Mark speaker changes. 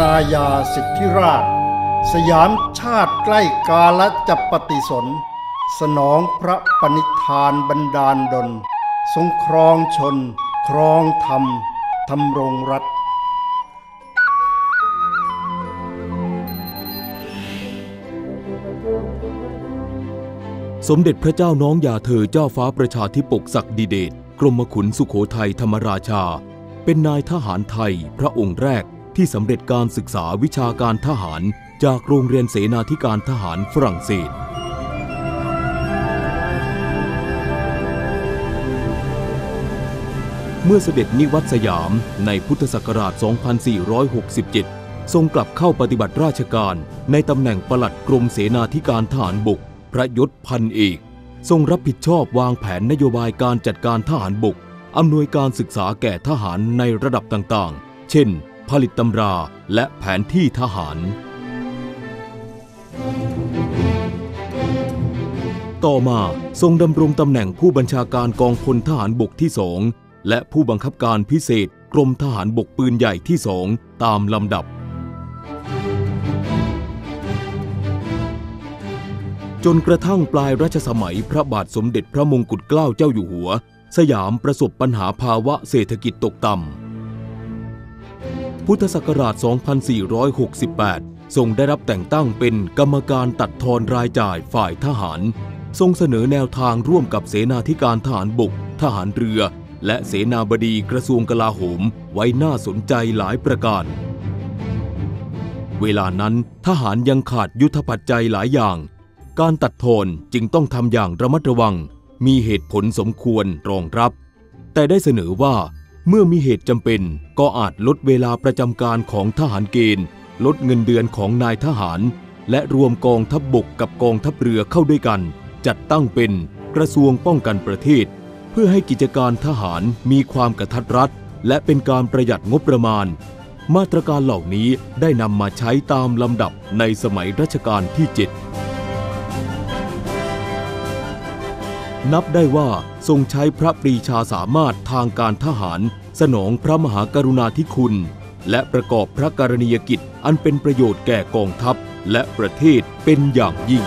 Speaker 1: นาญาสิทธิราช สยามชาติใกล้กาลจับปฏิสน สนองพระปณิธานบันดาลดล ทรงครองชน ครองธรรมทำรงรัฐ
Speaker 2: สมเด็จพระเจ้าน้องยาเธอเจ้าฟ้าประชาธิปกศักดิเดชกรมขุนสุโขทัยธรรมราชา เป็นนายทหารไทยพระองค์แรก ที่สำเร็จการศึกษาวิชาการทหารจากโรงเรียนเสนาธิการทหารฝรั่งเศส เมื่อเสด็จนิวัตสยามในพุทธศักราช 2467 ทรงกลับเข้าปฏิบัติราชการในตำแหน่งปลัดกรมเสนาธิการทหารบก พระยศพันเอก ทรงรับผิดชอบวางแผนนโยบายการจัดการทหารบกอำนวยการศึกษาแก่ทหารในระดับต่างๆ เช่น ผลิตตำราและแผนที่ทหาร ต่อมาทรงดำรงตำแหน่งผู้บัญชาการกองพลทหารบกที่สองและผู้บังคับการพิเศษกรมทหารบกปืนใหญ่ที่สองตามลำดับ จนกระทั่งปลายรัชสมัยพระบาทสมเด็จพระมงกุฎเกล้าเจ้าอยู่หัว สยามประสบปัญหาภาวะเศรษฐกิจตกต่ำ พุทธศักราช 2468 ทรงได้รับแต่งตั้งเป็นกรรมการตัดทอนรายจ่ายฝ่ายทหาร ทรงเสนอแนวทางร่วมกับเสนาธิการทหารบก ทหารเรือ และเสนาบดีกระทรวงกลาโหมไว้น่าสนใจหลายประการ เวลานั้นทหารยังขาดยุทธปัจจัยหลายอย่าง การตัดทอนจึงต้องทำอย่างระมัดระวัง มีเหตุผลสมควรรองรับ แต่ได้เสนอว่า เมื่อมีเหตุจำเป็นก็อาจลดเวลาประจำการของทหารเกณฑ์ ลดเงินเดือนของนายทหาร และรวมกองทัพบบกกับกองทัพเรือเข้าด้วยกัน จัดตั้งเป็นกระทรวงป้องกันประเทศ เพื่อให้กิจการทหารมีความกระทัดรัดและเป็นการประหยัดงบประมาณ มาตรการเหล่านี้ได้นำมาใช้ตามลำดับในสมัยรัชกาลที่ 7 นับได้ว่าทรงใช้พระปรีชาสามารถทางการทหาร สนองพระมหากรุณาธิคุณ และประกอบพระกรณียกิจอันเป็นประโยชน์แก่กองทัพและประเทศเป็นอย่างยิ่ง